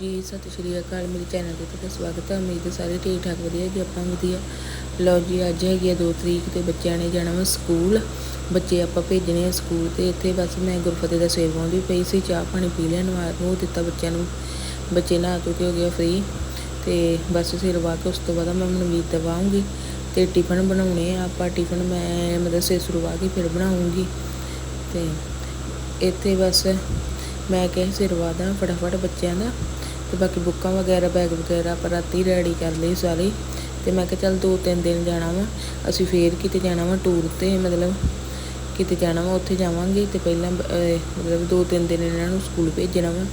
ਜੀ, ਸਤਿ ਸ਼੍ਰੀ ਅਕਾਲ। ਮੇਰੇ ਚੈਨਲ ਤੇ ਤੁਹਾਡਾ ਸਵਾਗਤ ਹੈ। ਉਮੀਦ ਹੈ ਸਾਰੇ ਠੀਕ ਠਾਕ ਵਧੀਆ ਜੀ ਆਪਾਂ ਵਧੀਆ। ਲਓ ਜੀ, ਅੱਜ ਹੈਗੀ ਆ 2 ਤਰੀਕ ਤੇ ਬੱਚਿਆਂ ਨੇ ਜਾਣਾ ਵਾ ਸਕੂਲ। ਬੱਚੇ ਆਪਾਂ ਭੇਜਣੇ ਆ ਸਕੂਲ ਤੇ। ਇੱਥੇ ਬਸ ਮੈਂ ਗੁਰਫਤਿਹ ਦਾ ਸੇਵ ਆਉਂਦੀ ਪਈ ਸੀ। ਚਾਹ ਪਾਣੀ ਪੀ ਲੈਣ ਨਵਾ ਨੂੰ ਦਿੱਤਾ ਬੱਚਿਆਂ ਨੂੰ। ਬੱਚੇ ਨਹਾ ਧੋ ਕੇ ਹੋ ਗਿਆ ਫ੍ਰੀ ਤੇ ਬਸ ਸਿਰ ਵਾ ਕੇ ਉਸ ਤੋਂ ਬਾਅਦ ਮੈਂ ਮਨਵੀਰ ਦਵਾਉਂਗੀ ਤੇ ਟਿਫਨ ਬਣਾਉਣੇ ਆ। ਆਪਾਂ ਟਿਫਨ ਮੈਂ ਮਤਲਬ ਸਿਰ ਸੁਰਵਾ ਕੇ ਫਿਰ ਬਣਾਉਂਗੀ। ਤੇ ਇੱਥੇ ਬਸ ਮੈਂ ਕਿਹਾ ਸਿਰਵਾ ਦਾਂ ਫਟਾਫਟ ਬੱਚਿਆਂ ਦਾ। ਤੇ ਬਾਕੀ ਬੁੱਕਾਂ ਵਗੈਰਾ ਬੈਗ ਵਗੈਰਾ ਆਪਾਂ ਰਾਤੀ ਰੈਡੀ ਕਰ ਲਈ ਸਾਰੇ। ਤੇ ਮੈਂ ਕਿਹਾ ਚੱਲ ਦੋ ਤਿੰਨ ਦਿਨ ਜਾਣਾ ਵਾ। ਅਸੀਂ ਫੇਰ ਕਿਤੇ ਜਾਣਾ ਵਾ ਟੂਰ ਤੇ, ਮਤਲਬ ਕਿਤੇ ਜਾਣਾ ਵਾ, ਉੱਥੇ ਜਾਵਾਂਗੇ। ਤੇ ਪਹਿਲਾਂ ਮਤਲਬ ਦੋ ਤਿੰਨ ਦਿਨ ਇਹਨਾਂ ਨੂੰ ਸਕੂਲ ਭੇਜਣਾ ਵਾ।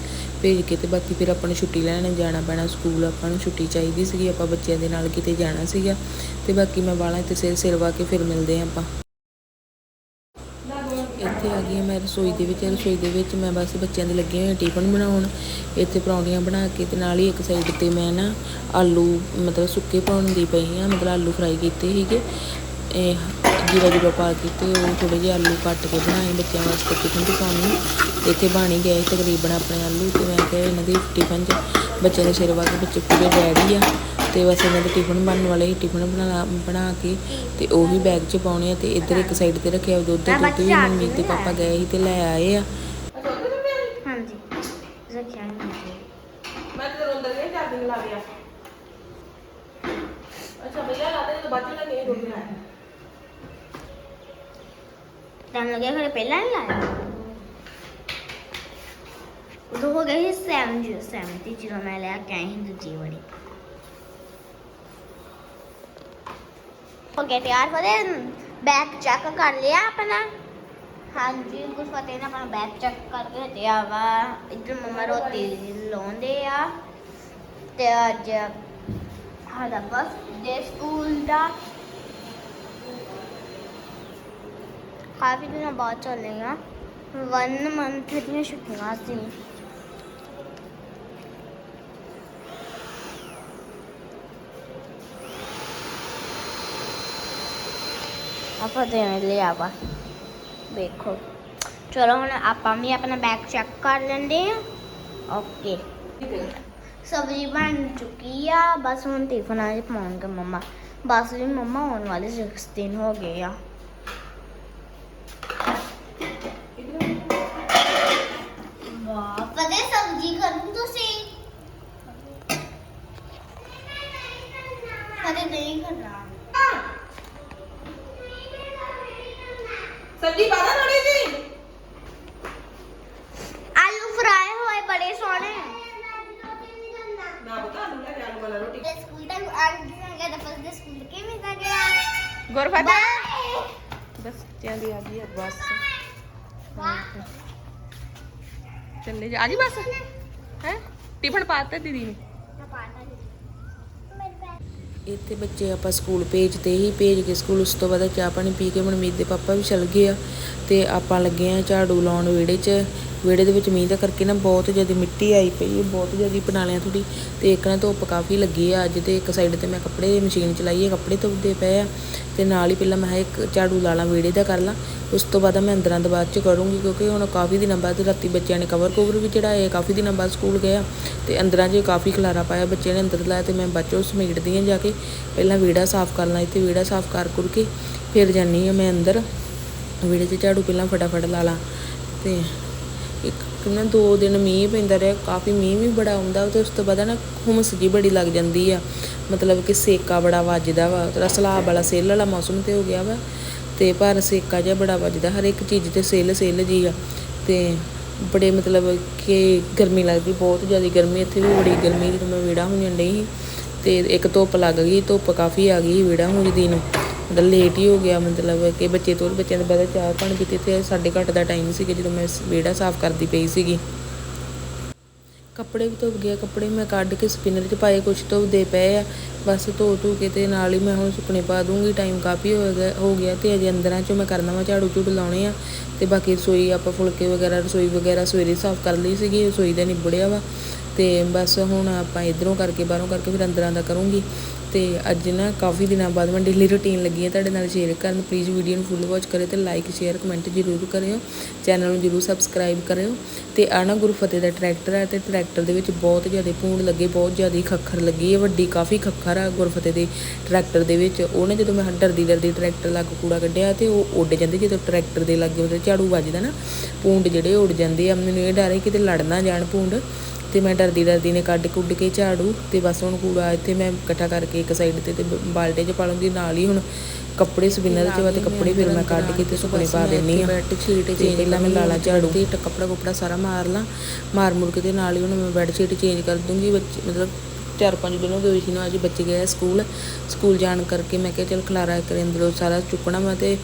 ਭੇਜ ਕੇ ਤੇ ਬਾਕੀ ਫਿਰ ਆਪਾਂ ਨੂੰ ਛੁੱਟੀ ਲੈਣ ਜਾਣਾ ਪੈਣਾ ਸਕੂਲ ਆਪਾਂ ਨੂੰ ਛੁੱਟੀ ਚਾਹੀਦੀ ਸੀਗੀ, ਆਪਾਂ ਬੱਚਿਆਂ ਦੇ ਨਾਲ ਕਿਤੇ ਜਾਣਾ ਸੀਗਾ। ਤੇ ਬਾਕੀ ਮੈਂ ਵਾਲਾਂ ਤੇ ਸਿਰ ਸਿਰ ਸਿਰਵਾ ਕੇ ਫਿਰ ਮਿਲਦੇ ਹਾਂ ਆਪਾਂ। ਇੱਥੇ ਆ ਗਈ, ਮੈਂ ਰਸੋਈ ਦੇ ਵਿੱਚ, ਰਸੋਈ ਦੇ ਵਿੱਚ ਮੈਂ ਬਸ ਬੱਚਿਆਂ ਦੇ ਲੱਗੇ ਹੋਏ ਟਿਫਨ ਬਣਾਉਣ। ਇੱਥੇ ਪਰੌਂਠੀਆਂ ਬਣਾ ਕੇ ਤੇ ਨਾਲ ਹੀ ਇੱਕ ਸਾਈਡ ਤੇ ਮੈਂ ਨਾ ਆਲੂ ਮਤਲਬ ਸੁੱਕੇ ਪਾਉਣ ਦੀ ਪਈ ਆ, ਮਤਲਬ ਆਲੂ ਫਰਾਈ ਕੀਤੇ ਸੀਗੇ। ਇਹ ਜੀਰਾ ਜੀਰਾ ਪਾ ਕੇ ਤੇ ਉਹ ਥੋੜੇ ਜਿਹੇ ਆਲੂ ਕੱਟ ਕੇ ਬਣਾਏ ਬੱਚਿਆਂ ਵਾਸਤੇ ਟਿਫਨ ਚ ਪਾਉਣ ਨੂੰ। ਇੱਥੇ ਬਣ ਗਏ ਤਕਰੀਬਨ ਆਪਣੇ ਆਲੂ ਤੇ ਮੈਂ ਕਿਹਾ ਇਹਨਾਂ ਦੇ ਟਿਫਨ ਚ ਬੱਚਿਆਂ ਦੇ ਸਿਰ ਵਾ ਬੱਚੇ ਪੂਰੇ ਰੈਡੀ ਆ। ਤੇ ਬਸ ਇਹਨਾਂ ਦੇ ਟਿਫਨ ਬਣਨ ਵਾਲੇ ਹੀ ਟਿਫਨ ਬਣਾ ਬਣਾ ਕੇ ਤੇ ਉਹ ਵੀ ਬੈਗ 'ਚ ਪਾਉਣੇ ਆ ਤੇ ਇੱਧਰ ਇੱਕ ਸਾਈਡ ਤੇ ਰੱਖਿਆ ਦੁੱਧ ਦੁੱਧ ਵੀ ਮਨਮੀਤ ਦੇ ਪਾਪਾ ਗਏ ਸੀ ਤੇ ਲੈ ਆਏ ਆ ਹਾਂਜੀ ਰੱਖਿਆ ਨਹੀਂ ਮੈਂ ਤੇ ਅੰਦਰ ਗਈ ਚਾਰ ਦਿਨ ਲਾ ਗਿਆ ਅੱਛਾ ਭਈਆ ਲਾਤੇ ਜਦੋਂ ਬਾਅਦ ਚ ਲੱਗੇ ਰੋਟੀ ਲਾਇਆ ਟਾਈਮ ਲੱਗਿਆ ਫਿਰ ਪਹਿਲਾਂ ਨਹੀਂ ਲਾਇਆ? ਉਦੋਂ ਹੋ ਗਈ ਸੈਵਨ ਜੀ ਸੈਵਨ ਤੇ ਜਦੋਂ ਮੈਂ ਲਿਆ ਕੇ ਦੂਜੀ ਵਾਰੀ। ਹੋ ਗਿਆ ਤਿਆਰ ਫਤੇ ਬੈਗ ਚੈੱਕ ਕਰ ਲਿਆ ਆਪਣਾ? ਹਾਂਜੀ ਗੁਰਫਤੇ ਨੇ ਆਪਣਾ ਬੈਗ ਚੈੱਕ ਕਰਕੇ ਹਟਿਆ ਵਾ। ਇੱਧਰ ਮਮਾ ਰੋਟੀ ਲਾਉਂਦੇ ਆ ਤੇ ਅੱਜ ਸਾਡਾ ਬਸ ਦੇ ਸਕੂਲ ਦਾ ਕਾਫੀ ਦਿਨਾਂ ਬਾਅਦ ਚੱਲੇਗਾ। ਵਨ ਮੰਥ ਦੀਆਂ ਛੁੱਟੀਆਂ ਸੀ। ਆਪਾਂ ਦੇ ਲਿਆ ਵਾ ਵੇਖੋ ਚਲੋ ਹੁਣ ਆਪਾਂ ਵੀ ਆਪਣਾ ਬੈਗ ਚੈੱਕ ਕਰ ਲੈਂਦੇ ਆ ਓਕੇ ਸਬਜ਼ੀ ਬਣ ਚੁੱਕੀ ਆ। ਬਸ ਹੁਣ ਟਿਫਨਾਂ 'ਚ ਪਾਉਣਗੇ ਮੰਮਾ। ਬਸ ਵੀ ਮੰਮਾ ਆਉਣ ਵਾਲੇ 6 ਦਿਨ ਹੋ ਗਏ ਆ ਵਾਹ ਪਤਾ ਸਬਜ਼ੀ ਕਰੂ ਤੁਸੀਂ ਕਦੇ ਨਹੀਂ ਕਰਨਾ ਸਬਜੀ ਪਾ ਦਾਂ ਥੋੜੀ ਜੀ ਆਲੂ ਫਰਾਈ ਹੋਏ ਬੜੇ ਸੋਹਣੇ ਨਾ ਬਤਾ ਆਲੂ ਲੈ ਕੇ ਆਲੂ ਵਾਲਾ ਰੋਟੀ। ਤੇ ਸਕੂਲ ਤੱਕ ਆਲੂ ਸੰਗਾ ਦਾ ਫਸਟ ਦੇ ਸਕੂਲ ਕਿਵੇਂ ਦਾ ਗਿਆ? ਗੁਰਫਤ ਬਾਏ। ਬੱਚਿਆਂ ਦੀ ਆ ਗਈ ਆ ਬੱਸ। ਚੱਲੇ ਜਾ। ਆ ਜੀ ਬੱਸ? ਹੈ? ਟਿਫਨ ਪਾਤਾ ਦੀਦੀ ਨੇ। ਇੱਥੇ ਬੱਚੇ ਆਪਾਂ ਸਕੂਲ ਭੇਜਦੇ ਹੀ ਭੇਜ ਕੇ ਸਕੂਲ ਉਸ ਤੋਂ ਬਾਅਦ ਚਾਹ ਪਾਣੀ ਪੀ ਕੇ ਮਨਮੀਤ ਦੇ ਪਾਪਾ ਵੀ ਚਲ ਗਏ ਆ। ਤੇ ਆਪਾਂ ਲੱਗੇ ਆ ਝਾੜੂ ਲਾਉਣ ਵਿਹੜੇ 'ਚ। ਵਿਹੜੇ ਦੇ ਵਿੱਚ ਮੀਂਹ ਦਾ ਕਰਕੇ ਨਾ ਬਹੁਤ ਜ਼ਿਆਦਾ ਮਿੱਟੀ ਆਈ ਪਈ ਹੈ, ਬਹੁਤ ਜ਼ਿਆਦਾ ਬਣਾ ਥੋੜੀ ਤੇ ਇੱਕ ਨਾ ਧੁੱਪ ਕਾਫੀ ਲੱਗੀ ਆ ਅੱਜ ਤੇ ਇੱਕ ਸਾਈਡ ਤੇ ਮੈਂ ਕੱਪੜੇ ਮਸ਼ੀਨ ਚਲਾਈ ਹੈ ਕੱਪੜੇ ਧੁੱਪਦੇ ਪਏ ਆ ਤੇ ਨਾਲ ਹੀ ਪਹਿਲਾਂ ਮੈਂ ਕਿਹਾ ਇੱਕ ਝਾੜੂ ਲਾ ਲਾਂ, ਵਿਹੜੇ ਦਾ ਕਰ ਲਾਂ। ਉਸ ਤੋਂ ਬਾਅਦ ਮੈਂ ਅੰਦਰਾਂ ਦਾ ਬਾਅਦ ਚ ਕਰੂੰਗੀ ਕਿਉਂਕਿ ਹੁਣ ਕਾਫੀ ਦਿਨਾਂ ਬਾਅਦ ਰਾਤੀ ਬੱਚਿਆਂ ਨੇ ਕਵਰ ਕਵਰ ਵੀ ਚੜਾਏ ਕਾਫੀ ਦਿਨਾਂ ਬਾਅਦ ਸਕੂਲ ਗਏ ਆ ਤੇ ਅੰਦਰਾਂ 'ਚ ਕਾਫੀ ਖਲਾਰਾ ਪਾਇਆ, ਬੱਚਿਆਂ ਨੇ ਅੰਦਰ ਲਾਇਆ ਤੇ ਮੈਂ ਬੱਚੋ ਸਮੇਟਦੀ ਆ ਜਾ ਕੇ। ਪਹਿਲਾਂ ਵਿਹੜਾ ਸਾਫ਼ ਕਰ ਲਾਂ, ਇੱਥੇ ਵਿਹੜਾ ਸਾਫ਼ ਕਰ ਕੁਰ ਕੇ ਫਿਰ ਜਾਨੀ ਆ ਮੈਂ ਅੰਦਰ। ਵਿਹੜੇ 'ਚ ਝਾੜੂ ਪਹਿਲਾਂ ਫਟਾਫਟ ਲਾ ਲਾਂ ਤੇ ਇੱਕ ਨਾ ਦੋ ਦਿਨ ਮੀਂਹ ਪੈਂਦਾ ਰਿਹਾ, ਕਾਫੀ ਮੀਂਹ ਵੀ ਬੜਾ ਆਉਂਦਾ, ਤੇ ਉਸ ਤੋਂ ਬਾਅਦ ਨਾ ਹੁਮਸ ਜੀ ਬੜੀ ਲੱਗ ਜਾਂਦੀ ਆ। ਮਤਲਬ ਕਿ ਸੇਕਾ ਬੜਾ ਵੱਜਦਾ ਵਾ ਤੇਰਾ ਸਲਾਬ ਵਾਲਾ ਸੇਲ ਵਾਲਾ ਮੌਸਮ ਤੇ ਹੋ ਗਿਆ ਵਾ, ਤੇ ਪਰ ਸੇਕਾ ਜਿਹਾ ਬੜਾ ਵੱਜਦਾ, ਹਰ ਇੱਕ ਚੀਜ਼ ਤੇ ਸੇਲ ਸੇਲ ਜੀ ਆ। ਤੇ ਬੜੇ ਮਤਲਬ ਕਿ ਗਰਮੀ ਲੱਗਦੀ, ਬਹੁਤ ਜ਼ਿਆਦਾ ਗਰਮੀ, ਇੱਥੇ ਵੀ ਬੜੀ ਗਰਮੀ ਜਦੋਂ ਮੈਂ ਵਿਹੜਾ ਹੁੰਜਣ ਡਈ ਸੀ, ਤੇ ਇੱਕ ਧੁੱਪ ਲੱਗ ਗਈ, ਧੁੱਪ ਕਾਫੀ ਆ ਗਈ, ਵਿਹੜਾ ਹੁੰਜਦੀ ਨੂੰ ਮਤਲਬ ਲੇਟ ਹੀ ਹੋ ਗਿਆ, ਮਤਲਬ ਕਿ ਬੱਚੇ ਤੋਂ, ਬੱਚਿਆਂ ਦੇ ਬਾਅਦ ਚਾਹ ਪਾਣੀ ਪੀਤੇ, ਤੇ ਸਾਢੇ ਘੱਟ ਦਾ ਟਾਈਮ ਸੀਗਾ ਜਦੋਂ ਮੈਂ ਵਿਹੜਾ ਸਾਫ਼ ਕਰਦੀ ਪਈ ਸੀਗੀ। ਕੱਪੜੇ ਵੀ ਧੁੱਪ ਗਿਆ ਕੱਪੜੇ ਮੈਂ ਕੱਢ ਕੇ ਸਪਿਨਰ 'ਚ ਪਾਏ, ਕੁਛ ਧੋਦੇ ਪਏ ਆ, ਬਸ ਧੋ ਧੋ ਕੇ ਤੇ ਨਾਲ ਹੀ ਮੈਂ ਹੁਣ ਸੁੱਕਣੇ ਪਾ ਦੂੰਗੀ ਟਾਈਮ ਕਾਫੀ ਹੋ ਗਿਆ ਹੋ ਗਿਆ ਤੇ ਅਜੇ ਅੰਦਰਾਂ 'ਚੋਂ ਮੈਂ ਕਰਨਾ ਵਾ ਝਾੜੂ ਝੂੜੂ ਲਾਉਣੇ ਆ, ਤੇ ਬਾਕੀ ਰਸੋਈ ਆਪਾਂ ਫੁਲਕੇ ਵਗੈਰਾ, ਰਸੋਈ ਵਗੈਰਾ ਸਵੇਰੇ ਸਾਫ਼ ਕਰ ਲਈ ਸੀਗੀ, ਰਸੋਈ ਦਾ ਨਿਬੜਿਆ ਵਾ, ਤੇ ਬਸ ਹੁਣ ਆਪਾਂ ਇਧਰੋਂ ਕਰਕੇ, ਬਾਹਰੋਂ ਕਰਕੇ ਫਿਰ ਅੰਦਰਾਂ ਦਾ ਕਰੂੰਗੀ। ਤੇ ਅੱਜ ਨਾ ਕਾਫੀ ਦਿਨਾਂ ਬਾਅਦ ਮੈਂ ਡੇਲੀ ਰੁਟੀਨ ਲੱਗੀ ਹੈ ਤੁਹਾਡੇ ਨਾਲ ਸ਼ੇਅਰ ਕਰਨ। ਪਲੀਜ਼ ਵੀਡੀਓ ਨੂੰ ਫੁੱਲ ਵਾਚ ਕਰਿਓ ਤੇ ਲਾਈਕ ਸ਼ੇਅਰ ਕਮੈਂਟ ਜ਼ਰੂਰ ਕਰਿਓ। ਚੈਨਲ ਨੂੰ ਜ਼ਰੂਰ ਸਬਸਕ੍ਰਾਈਬ ਕਰਿਓ। ਤੇ ਆ ਨਾ ਗੁਰਫਤਿਹ ਦਾ ਟਰੈਕਟਰ ਹੈ ਤੇ ਟਰੈਕਟਰ ਦੇ ਵਿੱਚ ਬਹੁਤ ਜ਼ਿਆਦਾ ਭੂੰਡ ਲੱਗੇ, ਬਹੁਤ ਜ਼ਿਆਦਾ ਖੱਖਰ ਲੱਗੀ। ਹੈ ਵੱਡੀ ਕਾਫੀ ਖੱਖਰ ਆ ਗੁਰਫਤਿਹ ਦੇ ਟਰੈਕਟਰ ਦੇ ਵਿੱਚ। ਉਹ ਨਾ ਜਦੋਂ ਮੈਂ ਡਰਦੀ ਡਰਦੀ ਟਰੈਕਟਰ ਲੱਗ ਕੂੜਾ ਕੱਢਿਆ ਤੇ ਉਹ ਉੱਡ ਜਾਂਦੇ, ਜਦੋਂ ਟਰੈਕਟਰ ਦੇ ਲੱਗੇ ਉਹਦੇ ਝਾੜੂ ਵੱਜਦਾ ਨਾ, ਭੂੰਡ ਜਿਹੜੇ ਉੱਡ ਜਾਂਦੇ ਆ। ਮੈਨੂੰ ਇਹ ਡਰ ਹੈ ਕਿਤੇ ਲੜ ਨਾ ਜਾਣ ਭੂੰਡ। ਤੇ ਮੈਂ ਡਰਦੀ ਡਰਦੀ ਨੇ ਕੱਢ ਕੁੱਡ ਕੇ ਝਾੜੂ ਤੇ ਬਸ ਹੁਣ ਕੂੜਾ ਇੱਥੇ ਮੈਂ ਇਕੱਠਾ ਕਰਕੇ ਇੱਕ ਸਾਈਡ ਤੇ ਤੇ ਬਾਲਟੇ 'ਚ ਪਾ ਲੂੰਗੀ ਨਾਲ ਹੀ ਹੁਣ ਕੱਪੜੇ ਸਪਿਨਰ 'ਚ ਵਾ ਤੇ ਕੱਪੜੇ ਫਿਰ ਮੈਂ ਕੱਢ ਕੇ ਤੇ ਸੁੱਕਣੇ ਪਾ ਦਿੰਨੀ ਆ। ਬੈੱਡ ਸ਼ੀਟ ਚੇਂਜ ਪਹਿਲਾਂ ਮੈਂ ਲਾਲਾ ਝਾੜੂ। ਤੇ ਕੱਪੜਾ ਕੁਪੜਾ ਸਾਰਾ ਮਾਰ ਲਾਂ ਮਾਰ ਮੁਰ ਕੇ ਤੇ ਨਾਲ ਹੀ ਹੁਣ ਮੈਂ ਬੈੱਡ ਸ਼ੀਟ ਚੇਂਜ ਕਰ ਦੂੰਗੀ ਬੱਚੇ ਮਤਲਬ ਚਾਰ ਪੰਜ ਦਿਨ ਹੋ ਗਏ ਸੀ ਨੂੰ, ਅੱਜ ਬੱਚੇ ਗਏ ਸਕੂਲ। ਸਕੂਲ ਜਾਣ ਕਰਕੇ ਮੈਂ ਕਿਹਾ ਚਲ ਖਲਾਰਾ ਕਰੇ ਅੰਦਰੋਂ ਸਾਰਾ ਚੁੱਕਣਾ ਮੈਂ ਤੇ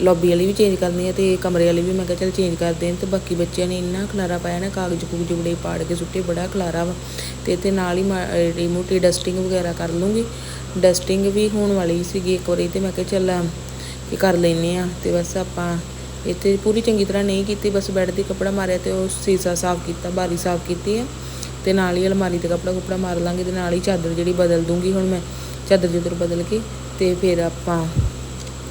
ਲੌਬੀ ਵਾਲੀ ਵੀ ਚੇਂਜ ਕਰਨੀ ਹੈ ਤੇ ਕਮਰੇ ਵਾਲੀ ਵੀ ਮੈਂ ਕਿਹਾ ਚਲ ਚੇਂਜ ਕਰ ਦੇਣ ਤੇ ਬਾਕੀ ਬੱਚਿਆਂ ਨੇ ਇੰਨਾ ਖਲਾਰਾ ਪਾਇਆ ਨਾ, ਕਾਗਜ਼ ਕੂਗਜ਼ ਬੜੇ ਪਾੜ ਕੇ ਸੁੱਟੇ, ਬੜਾ ਖਲਾਰਾ ਵਾ। ਤੇ ਤੇ ਨਾਲ ਹੀ ਮਾ- ਮੋਟੀ ਡਸਟਿੰਗ ਵਗੈਰਾ ਕਰ ਲੂੰਗੀ। ਡਸਟਿੰਗ ਵੀ ਹੋਣ ਵਾਲੀ ਸੀਗੀ ਇੱਕ ਵਾਰੀ ਤੇ ਮੈਂ ਕਿਹਾ ਚੱਲ, ਇਹ ਕਰ ਲੈਨੇ ਆ ਤੇ ਬਸ ਆਪਾਂ ਇੱਥੇ ਪੂਰੀ ਚੰਗੀ ਤਰ੍ਹਾਂ ਨਹੀਂ ਕੀਤੀ, ਬਸ ਬੈੱਡ ਤੇ ਕੱਪੜਾ ਮਾਰਿਆ ਤੇ ਉਹ ਸੀਸਾ ਸਾਫ਼ ਕੀਤਾ, ਬਾਰੀ ਸਾਫ਼ ਕੀਤੀ ਆ। ਤੇ ਨਾਲ ਹੀ ਅਲਮਾਰੀ ਤੇ ਕੱਪੜਾ ਕੁਪੜਾ ਮਾਰ ਲਾਂਗੇ ਤੇ ਨਾਲ ਹੀ ਚਾਦਰ ਜਿਹੜੀ ਬਦਲ ਦੂੰਗੀ ਹੁਣ ਮੈਂ, ਚਾਦਰ ਜੁਦਰ ਬਦਲ ਕੇ ਤੇ ਫਿਰ ਆਪਾਂ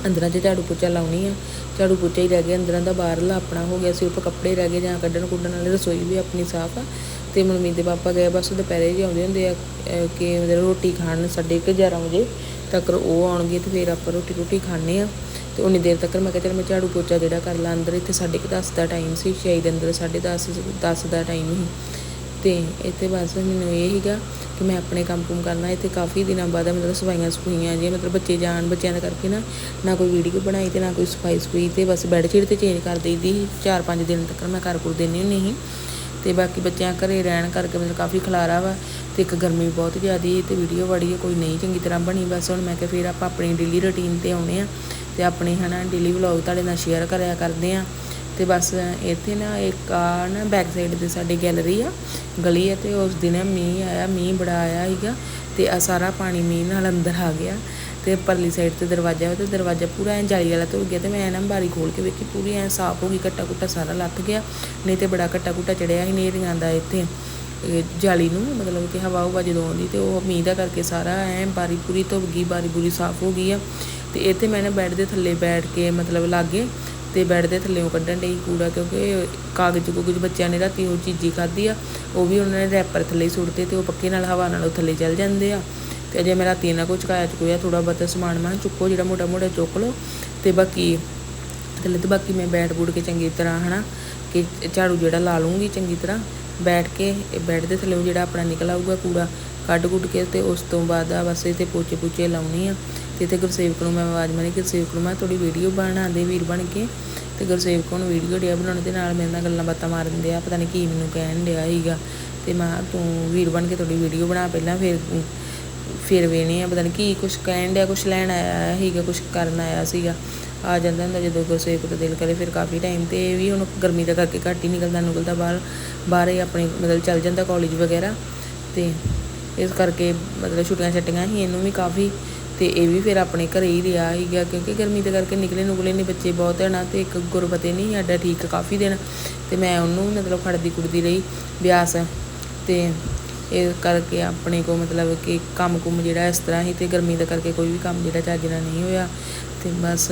ਅੰਦਰਾਂ 'ਚ ਝਾੜੂ ਪੋਚਾ ਲਾਉਣੀ ਆ। ਝਾੜੂ ਪੋਚਾ ਹੀ ਰਹਿ ਗਿਆ, ਅੰਦਰਾਂ ਦਾ ਬਾਹਰਲਾ ਆਪਣਾ ਹੋ ਗਿਆ, ਸਿਰਫ ਕੱਪੜੇ ਰਹਿ ਗਏ ਜਾਂ ਕੱਢਣ ਕੁੱਢਣ ਵਾਲੇ, ਰਸੋਈ ਵੀ ਆਪਣੀ ਸਾਫ਼ ਆ। ਤੇ ਮਨਮੀਤ ਦੇ ਪਾਪਾ ਗਏ, ਬਸ ਦੁਪਹਿਰੇ ਜਿਹੇ ਆਉਂਦੇ ਹੁੰਦੇ ਆ ਕਿ ਮਤਲਬ ਰੋਟੀ ਖਾਣ ਸਾਢੇ ਕੁ 11 ਵਜੇ ਤੱਕ ਉਹ ਆਉਣਗੇ ਤੇ ਫਿਰ ਆਪਾਂ ਰੋਟੀ ਰੋਟੀ ਖਾਣੇ ਆ। ਤੇ ਉਨੀ ਦੇਰ ਤੱਕ ਮੈਂ ਕਿਹਾ ਚਲ ਮੈਂ ਝਾੜੂ ਪੋਚਾ ਜਿਹੜਾ ਕਰ ਲਾਂ, ਅੰਦਰ ਇੱਥੇ ਸਾਢੇ ਕੁ ਦਸ ਦਾ ਟਾਈਮ ਸੀ ਸ਼ਾਇਦ ਅੰਦਰ ਸਾਢੇ ਦਸ ਦਸ ਦਾ ਟਾਈਮ ਸੀ। ਤੇ ਇੱਥੇ ਬਸ ਮੈਨੂੰ ਇਹ ਸੀਗਾ ਕਿ ਮੈਂ ਆਪਣੇ ਕੰਮ ਕੁਮ ਕਰਨਾ। ਇੱਥੇ ਕਾਫੀ ਦਿਨਾਂ ਬਾਅਦ ਮਤਲਬ ਸਫਾਈਆਂ ਸਫੂਈਆਂ ਜੀ, ਮਤਲਬ ਬੱਚੇ ਜਾਣ ਬੱਚਿਆਂ ਦਾ ਕਰਕੇ ਨਾ ਨਾ ਕੋਈ ਵੀਡੀਓ ਬਣਾਈ ਤੇ ਨਾ ਕੋਈ ਸਫ਼ਾਈ ਸਫੂਈ ਤੇ ਬਸ ਬੈੱਡਸ਼ੀਟ ਤੇ ਚੇਂਜ ਕਰ ਦਈਦੀ ਸੀ। ਚਾਰ ਪੰਜ ਦਿਨ ਤੱਕ ਮੈਂ ਕਰ ਕੁਰ ਦੇਣੀ ਹੁੰਦੀ ਸੀ। ਤੇ ਬਾਕੀ ਬੱਚਿਆਂ ਘਰੇ ਰਹਿਣ ਕਰਕੇ ਮਤਲਬ ਕਾਫੀ ਖਲਾਰਾ ਵਾ ਤੇ ਇੱਕ ਗਰਮੀ ਬਹੁਤ ਜ਼ਿਆਦੀ ਤੇ ਵੀਡੀਓ ਬੜੀ ਕੋਈ ਨਹੀਂ ਚੰਗੀ ਤਰ੍ਹਾਂ ਬਣੀ। ਬਸ ਹੁਣ ਮੈਂ ਕਿਹਾ ਫਿਰ ਆਪਾਂ ਆਪਣੀ ਡੇਲੀ ਰੁਟੀਨ ਤੇ ਆਉਣੇ ਆ ਤੇ ਆਪਣੇ ਹਨਾ ਡੇਲੀ ਵਲੌਗ ਤੁਹਾਡੇ ਨਾਲ ਸ਼ੇਅਰ ਕਰਿਆ ਕਰਦੇ ਆ। ਤੇ ਬਸ ਇੱਥੇ ਨਾ ਇੱਕ ਆ ਨਾ ਬੈਕ ਸਾਈਡ ਤੇ ਸਾਡੀ ਗੈਲਰੀ ਆ, ਗਲੀ ਹੈ ਤੇ ਉਸ ਦਿਨ ਮੀਂਹ ਆਇਆ, ਮੀਂਹ ਬੜਾ ਆਇਆ ਸੀਗਾ ਤੇ ਆ ਸਾਰਾ ਪਾਣੀ ਮੀਂਹ ਨਾਲ ਅੰਦਰ ਆ ਗਿਆ ਤੇ ਪਰਲੀ ਸਾਈਡ ਤੇ ਦਰਵਾਜ਼ਾ ਵਾ ਤੇ ਦਰਵਾਜ਼ਾ ਪੂਰਾ ਐ ਜਾਲੀ ਵਾਲਾ ਧੁਰ ਗਿਆ ਤੇ ਮੈਂ ਨਾ ਬਾਰੀ ਖੋਲ ਕੇ ਵੇਖੀ ਪੂਰੀ ਐ ਸਾਫ਼ ਹੋ ਗਈ ਕੱਟਾ ਕੁੱਟਾ ਸਾਰਾ ਲੱਥ ਗਿਆ, ਨਹੀਂ ਤੇ ਬੜਾ ਕੱਟਾ ਕੁੱਟਾ ਚੜਿਆ ਸੀ ਨੇਰੀਆਂ ਦਾ ਇੱਥੇ। ਜਾਲੀ ਨੂੰ ਮਤਲਬ ਕਿ ਹਵਾ ਹੁਵਾ ਜਦੋਂ ਆਉਂਦੀ ਤੇ ਉਹ ਮੀਂਹ ਦਾ ਕਰਕੇ ਸਾਰਾ ਐ ਬਾਰੀ ਪੂਰੀ ਧੁੱਪ ਗਈ, ਬਾਰੀ ਪੂਰੀ ਸਾਫ਼ ਹੋ ਗਈ ਆ ਤੇ ਇੱਥੇ ਮੈਂ ਨਾ ਬੈੱਡ ਦੇ ਥੱਲੇ ਬੈਠ ਕੇ ਮਤਲਬ ਲਾਗੇ ਤੇ ਬੈੱਡ ਦੇ ਉਹ ਕੱਢਣ ਡਈ ਕੂੜਾ, ਕਿਉਂਕਿ ਕਾਗਜ਼ ਕੁਗਜ਼ ਬੱਚਿਆਂ ਨੇ ਰਾਤੀ ਉਹ ਚੀਜ਼ੀ ਖਾਧੀ ਆ, ਉਹ ਵੀ ਉਹਨਾਂ ਨੇ ਰੈਪਰ ਥੱਲੇ ਹੀ ਸੁੱਟਦੇ ਤੇ ਉਹ ਪੱਕੇ ਨਾਲ ਹਵਾ ਨਾਲ ਉਹ ਥੱਲੇ ਚੱਲ ਜਾਂਦੇ ਆ। ਤੇ ਅਜੇ ਮੈਂ ਰਾਤੀ ਇਹਨਾਂ ਕੁਝ ਕਾਇਆ ਚੁੱਕਿਆ ਥੋੜਾ ਬਹੁਤਾ ਸਮਾਨ ਮੈਂ ਚੁੱਕੋ, ਜਿਹੜਾ ਮੋਟਾ ਮੋਟਾ ਚੁੱਕ ਲਓ ਤੇ ਬਾਕੀ ਥੱਲੇ ਤੇ ਬਾਕੀ ਮੈਂ ਬੈਠ ਬੂੜ ਕੇ ਚੰਗੀ ਤਰ੍ਹਾਂ ਹਨਾ, ਕਿ ਝਾੜੂ ਜਿਹੜਾ ਲਾ ਲੂੰਗੀ ਚੰਗੀ ਤਰ੍ਹਾਂ, ਬੈਠ ਕੇ ਇਹ ਬੈੱਡ ਦੇ ਥੱਲੇ ਜਿਹੜਾ ਆਪਣਾ ਨਿਕਲ ਆਊਗਾ ਕੂੜਾ, ਕੱਢ ਕੁੱਟ ਕੇ ਤੇ ਉਸ ਤੋਂ ਬਾਅਦ ਆ ਬਸ ਇੱਥੇ ਪੋਚੇ ਪੂਚੇ ਲਾਉਣੀ ਆ। ਤੇ ਗੁਰਸੇਵਕ ਨੂੰ ਮੈਂ ਆਵਾਜ਼ ਮਾਰੀ, ਗੁਰਸੇਵਕ ਨੂੰ ਮੈਂ ਥੋੜੀ ਵੀਡੀਓ ਬਣਾ ਦੇ ਵੀਰ ਬਣ ਕੇ। ਤੇ ਗੁਰਸੇਵਕ ਨੂੰ ਵੀਡੀਓ ਡਿਆ ਬਣਾਉਣ ਦੇ ਨਾਲ ਮੇਰੇ ਨਾਲ ਗੱਲਾਂ ਬਾਤਾਂ ਮਾਰਨ ਡਿਆ, ਪਤਾ ਨਹੀਂ ਕੀ ਮੈਨੂੰ ਕਹਿਣ ਡਿਆ ਸੀਗਾ। ਤੇ ਮੈਂ ਤੂੰ ਵੀਰ ਬਣ ਕੇ ਥੋੜੀ ਵੀਡੀਓ ਬਣਾ ਪਹਿਲਾਂ ਫਿਰ ਫਿਰ ਵੇਨੇ ਆ ਪਤਾ ਨਹੀਂ ਕੀ ਕੁਛ ਕਹਿਣ ਡਿਆ, ਕੁਛ ਲੈਣ ਆਇਆ ਸੀਗਾ, ਕੁਛ ਕਰਨ ਆਇਆ ਸੀਗਾ। ਆ ਜਾਂਦਾ ਹੁੰਦਾ ਜਦੋਂ ਗੁਰਸੇਵਕ ਦਾ ਦਿਲ ਕਰੇ, ਫਿਰ ਕਾਫੀ ਟਾਈਮ ਤੇ ਇਹ ਵੀ ਹੁਣ ਗਰਮੀ ਦਾ ਕਰਕੇ ਘੱਟ ਹੀ ਨਿਕਲਦਾ ਨਿਕਲਦਾ ਬਾਹਰ ਬਾਹਰ ਹੀ ਆਪਣੇ ਮਤਲਬ ਚੱਲ ਜਾਂਦਾ ਕਾਲਜ ਵਗੈਰਾ। ਤੇ ਇਸ ਕਰਕੇ ਮਤਲਬ ਛੁੱਟੀਆਂ ਛੱਟੀਆਂ ਹੀ ਇਹਨੂੰ ਵੀ ਕਾਫੀ ਤੇ ਇਹ ਵੀ ਫਿਰ ਆਪਣੇ ਘਰੇ ਹੀ ਰਿਹਾ ਸੀਗਾ ਕਿਉਂਕਿ ਗਰਮੀ ਦੇ ਕਰਕੇ ਨਿਕਲੇ ਨੁਕਲੇ ਨਹੀਂ ਬੱਚੇ ਬਹੁਤ ਹੈ ਤੇ ਇੱਕ ਗੁਰਬਤੇ ਨਹੀਂ ਸਾਡਾ ਠੀਕ ਕਾਫੀ ਦਿਨ, ਤੇ ਮੈਂ ਉਹਨੂੰ ਮਤਲਬ ਖੜਦੀ ਕੁੜਦੀ ਰਹੀ ਬਿਆਸ, ਤੇ ਇਹ ਕਰਕੇ ਆਪਣੇ ਕੋ ਮਤਲਬ ਕਿ ਕੰਮ ਕੁਮ ਜਿਹੜਾ ਇਸ ਤਰ੍ਹਾਂ ਹੀ, ਤੇ ਗਰਮੀ ਦਾ ਕਰਕੇ ਕੋਈ ਵੀ ਕੰਮ ਜਿਹੜਾ ਚੱਜ ਨਾਲ ਨਹੀਂ ਹੋਇਆ, ਤੇ ਬਸ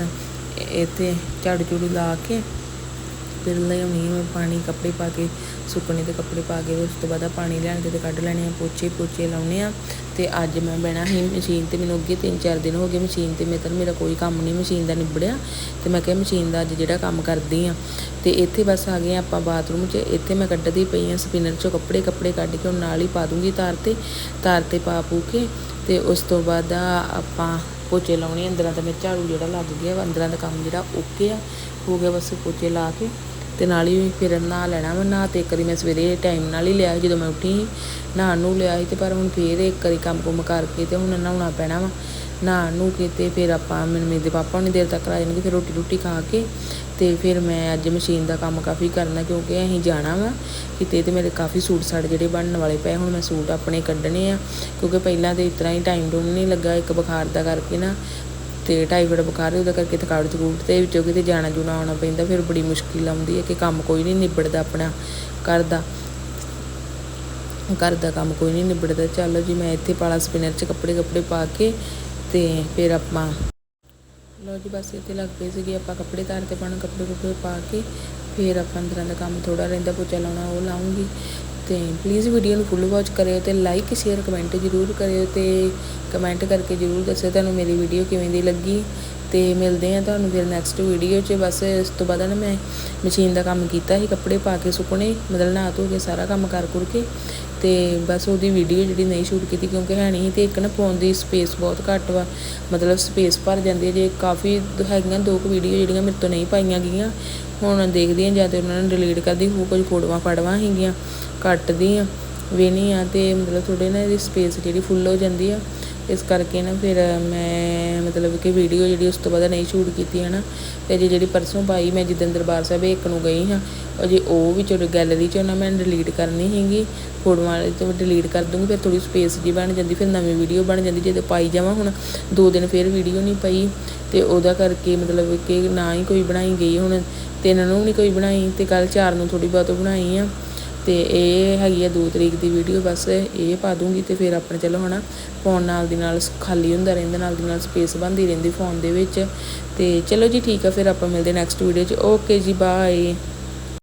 ਇੱਥੇ ਝਾੜੂ ਝੂੜੂ ਲਾ ਕੇ ਫਿਰ ਲਿਆਉਣੀ ਮੈਂ ਪਾਣੀ ਕੱਪੜੇ ਪਾ ਕੇ, ਸੁੱਕਣੇ ਤੇ ਕੱਪੜੇ ਪਾ ਕੇ, ਉਸ ਤੋਂ ਬਾਅਦ ਆ ਪਾਣੀ ਲਿਆਣ ਕੇ ਤੇ ਕੱਢ ਲੈਣੇ ਆ, ਪੋਚੇ ਪੋਚੇ ਲਾਉਣੇ ਆ। ਤੇ ਅੱਜ ਮੈਂ ਬਹਿਣਾ ਸੀ ਮਸ਼ੀਨ ਤੇ, ਮੈਨੂੰ ਅੱਗੇ 3-4 ਦਿਨ ਹੋ ਗਏ ਮਸ਼ੀਨ ਤੇ ਮੇਰੇ ਤਾਂ ਮੇਰਾ ਕੋਈ ਕੰਮ ਨਹੀਂ ਮਸ਼ੀਨ ਦਾ ਨਿਬੜਿਆ। ਤੇ ਮੈਂ ਕਿਹਾ ਮਸ਼ੀਨ ਦਾ ਅੱਜ ਜਿਹੜਾ ਕੰਮ ਕਰਦੀ ਆ ਤੇ ਇੱਥੇ ਬਸ ਆ ਗਏ ਆਪਾਂ ਬਾਥਰੂਮ 'ਚ, ਇੱਥੇ ਮੈਂ ਕੱਢਦੀ ਪਈ ਆ ਸਪਿਨਰ 'ਚੋਂ ਕੱਪੜੇ ਕੱਪੜੇ ਕੱਢ ਕੇ ਉਹ ਨਾਲ ਹੀ ਪਾ ਦੂੰਗੀ ਤਾਰ ਤੇ ਤਾਰ ਤੇ ਪਾ ਪੂ ਕੇ। ਤੇ ਉਸ ਤੋਂ ਬਾਅਦ ਆਪਾਂ ਪੋਚੇ ਲਾਉਣੇ ਅੰਦਰਾਂ ਦਾ ਮੇਰੇ ਝਾੜੂ ਜਿਹੜਾ ਲੱਗ ਗਿਆ ਅੰਦਰਾਂ ਦਾ ਕੰਮ ਜਿਹੜਾ ਓਕੇ ਆ। ਹੋ ਗਿਆ ਬਸ ਪੋਚੇ ਲਾ ਕੇ। ਤੇ ਨਾਲ ਹੀ ਫਿਰ ਨਹਾ ਲੈਣਾ ਵਾ, ਨਹਾ ਤੇ ਇੱਕ ਵਾਰੀ ਮੈਂ ਸਵੇਰੇ ਟਾਈਮ ਨਾਲ ਹੀ ਲਿਆ ਜਦੋਂ ਮੈਂ ਉੱਠੀ ਸੀ ਨਹਾ ਨੂੰ ਲਿਆ ਸੀ ਤੇ ਪਰ ਹੁਣ ਫਿਰ ਇੱਕ ਵਾਰੀ ਕੰਮ ਕੁਮ ਕਰਕੇ ਤੇ ਹੁਣ ਨਹਾਉਣਾ ਪੈਣਾ ਵਾ। ਨਹਾ ਨੂੰ ਕੇ ਤੇ ਫਿਰ ਆਪਾਂ ਮੈਨੂੰ, ਮੇਰੇ ਪਾਪਾ ਹੁਣੀ ਦੇਰ ਤੱਕ ਆ ਜਾਣਗੇ ਫਿਰ ਰੋਟੀ ਰੋਟੀ ਖਾ ਕੇ ਤੇ ਫਿਰ ਮੈਂ ਅੱਜ ਮਸ਼ੀਨ ਦਾ ਕੰਮ ਕਾਫੀ ਕਰਨਾ, ਕਿਉਂਕਿ ਅਸੀਂ ਜਾਣਾ ਵਾ ਕਿਤੇ ਤੇ ਮੇਰੇ ਕਾਫੀ ਸੂਟ ਸਾੜ ਜਿਹੜੇ ਬਣਨ ਵਾਲੇ ਪਏ, ਹੁਣ ਮੈਂ ਸੂਟ ਆਪਣੇ ਕੱਢਣੇ ਆ, ਕਿਉਂਕਿ ਪਹਿਲਾਂ ਤੇ ਇਸ ਤਰ੍ਹਾਂ ਹੀ ਟਾਈਮ ਡੂਮ ਨਹੀਂ ਲੱਗਾ, ਇੱਕ ਬੁਖਾਰ ਦਾ ਕਰਕੇ ਨਾ ਤੇ ਢਾਈ ਟਾਈਫਾਇਡ ਬੁਖਾਰ ਉਹਦਾ ਕਰਕੇ ਥਕਾਵਟ ਥਕੂਟ ਤੇ ਵਿੱਚੋਂ ਕਿਤੇ ਜਾਣਾ ਜੂਣਾ ਆਉਣਾ ਪੈਂਦਾ, ਫਿਰ ਬੜੀ ਮੁਸ਼ਕਿਲ ਆਉਂਦੀ ਹੈ ਕਿ ਕੰਮ ਕੋਈ ਨਹੀਂ ਨਿਬੜਦਾ ਆਪਣਾ ਘਰ ਦਾ। ਘਰ ਦਾ ਕੰਮ ਕੋਈ ਨਹੀਂ ਨਿਬੜਦਾ। ਚਲੋ ਜੀ, ਮੈਂ ਇੱਥੇ ਪਾਲਾ ਸਪਿਨਰ 'ਚ ਕੱਪੜੇ ਕੱਪੜੇ ਪਾ ਕੇ ਤੇ ਫਿਰ ਆਪਾਂ ਲੋ ਜੀ, ਬਸ ਇੱਥੇ ਲੱਗ ਪਏ ਸੀਗੇ ਆਪਾਂ ਕੱਪੜੇ ਤਾਰ ਤੇ ਪਾਣ ਕੱਪੜੇ ਕੁਪੜੇ ਪਾ ਕੇ, ਫਿਰ ਆਪਾਂ ਅੰਦਰਾਂ ਦਾ ਕੰਮ ਥੋੜਾ ਰਹਿੰਦਾ, ਪੋਚਾ ਲਾਉਣਾ, ਉਹ ਲਾਉਂਗੀ। ਤੇ ਪਲੀਜ਼ ਵੀਡੀਓ ਨੂੰ ਫੁੱਲ ਵਾਚ ਕਰਿਓ ਤੇ ਲਾਈਕ ਸ਼ੇਅਰ ਕਮੈਂਟ ਜ਼ਰੂਰ ਕਰਿਓ ਤੇ ਕਮੈਂਟ ਕਰਕੇ ਜ਼ਰੂਰ ਦੱਸਿਓ ਤੁਹਾਨੂੰ ਮੇਰੀ ਵੀਡੀਓ ਕਿਵੇਂ ਦੀ ਲੱਗੀ ਤੇ ਮਿਲਦੇ ਆ ਤੁਹਾਨੂੰ ਫਿਰ ਨੈਕਸਟ ਵੀਡੀਓ 'ਚ। ਬਸ ਇਸ ਤੋਂ ਬਾਅਦ ਨਾ ਮੈਂ ਮਸ਼ੀਨ ਦਾ ਕੰਮ ਕੀਤਾ ਸੀ, ਕੱਪੜੇ ਪਾ ਕੇ ਸੁੱਕਣੇ, ਮਤਲਬ ਨਹਾ ਧੋ ਕੇ ਸਾਰਾ ਕੰਮ ਕਰ ਕੁਰ ਕੇ ਤੇ ਬਸ ਉਹਦੀ ਵੀਡੀਓ ਜਿਹੜੀ ਨਹੀਂ ਸ਼ੂਟ ਕੀਤੀ ਕਿਉਂਕਿ ਹੈ ਨਹੀਂ ਸੀ ਤੇ ਇੱਕ ਨਾ ਫੋਨ ਦੀ ਸਪੇਸ ਬਹੁਤ ਘੱਟ ਵਾ, ਮਤਲਬ ਸਪੇਸ ਭਰ ਜਾਂਦੀ ਹੈ ਜੇ ਕਾਫੀ ਹੈਗੀਆਂ ਦੋ ਕੁ ਵੀਡੀਓ ਜਿਹੜੀਆਂ ਮੇਰੇ ਤੋਂ ਨਹੀਂ ਪਾਈਆਂ ਗਈਆਂ, ਹੁਣ ਦੇਖਦੀ ਹਾਂ ਜਾਂ ਤੇ ਉਹਨਾਂ ਨੂੰ ਡਿਲੀਟ ਕਰਦੀ ਹੋ ਕੁਝ ਫੋਟੋਆਂ ਫੜਵਾ ਹੈਗੀਆਂ। ਕੱਟਦੀ ਆ ਵੇਨੀ ਆ ਤੇ ਮਤਲਬ ਥੋੜੇ ਨਾ ਇਹਦੀ ਸਪੇਸ ਜਿਹੜੀ ਫੁੱਲ ਹੋ ਜਾਂਦੀ ਆ, ਇਸ ਕਰਕੇ ਨਾ ਫਿਰ ਮੈਂ ਮਤਲਬ ਕਿ ਵੀਡੀਓ ਜਿਹੜੀ ਉਸ ਤੋਂ ਬਾਅਦ ਨਹੀਂ ਸ਼ੂਟ ਕੀਤੀ ਹੈ ਨਾ ਤੇ ਜੇ ਜਿਹੜੀ ਪਰਸੋਂ ਪਾਈ ਮੈਂ ਜਿੱਦਣ ਦਰਬਾਰ ਸਾਹਿਬ ਇੱਕ ਨੂੰ ਗਈ ਹਾਂ, ਅਜੇ ਉਹ ਵੀ ਚਲੋ ਗੈਲਰੀ 'ਚੋਂ ਨਾ ਮੈਂ ਡਿਲੀਟ ਕਰਨੀ ਹੈਗੀ ਫੋਟੋਆਂ ਵਾਲੇ ਤੋਂ ਡਿਲੀਟ ਕਰ ਦੂੰਗੀ, ਫਿਰ ਥੋੜੀ ਸਪੇਸ ਜੀ ਬਣ ਜਾਂਦੀ, ਫਿਰ ਨਵੀਂ ਵੀਡੀਓ ਬਣ ਜਾਂਦੀ ਜਦੋਂ ਪਾਈ ਜਾਵਾਂ ਹੁਣ, ਦੋ ਦਿਨ ਫਿਰ ਵੀਡੀਓ ਨਹੀਂ ਪਈ। ਤੇ ਉਹਦਾ ਕਰਕੇ ਮਤਲਬ ਕਿ ਨਾ ਹੀ ਕੋਈ ਬਣਾਈ ਗਈ ਹੁਣ, ਤਿੰਨ ਨੂੰ ਨਹੀਂ ਕੋਈ ਬਣਾਈ, ਤੇ ਕੱਲ ਚਾਰ ਨੂੰ ਥੋੜੀ ਬਹੁਤ ਬਣਾਈ ਆ। ਤੇ ਇਹ ਹੈਗੀ ਆ 2 ਤਰੀਕ ਦੀ ਵੀਡੀਓ ਬਸ ਇਹ ਪਾ ਦੂੰਗੀ ਤੇ ਫਿਰ ਆਪਣੇ ਚਲੋ ਹਨਾ ਫੋਨ ਨਾਲ ਦੀ ਨਾਲ ਖਾਲੀ ਹੁੰਦਾ ਰਹਿੰਦਾ, ਨਾਲ ਦੀ ਨਾਲ ਸਪੇਸ ਬਣਦੀ ਰਹਿੰਦੀ ਫੋਨ ਦੇ ਵਿੱਚ। ਤੇ ਚਲੋ ਜੀ ਠੀਕ ਆ, ਫਿਰ ਆਪਾਂ ਮਿਲਦੇ ਨੈਕਸਟ ਵੀਡੀਓ 'ਚ। ਓਕੇ ਜੀ ਬਾਏ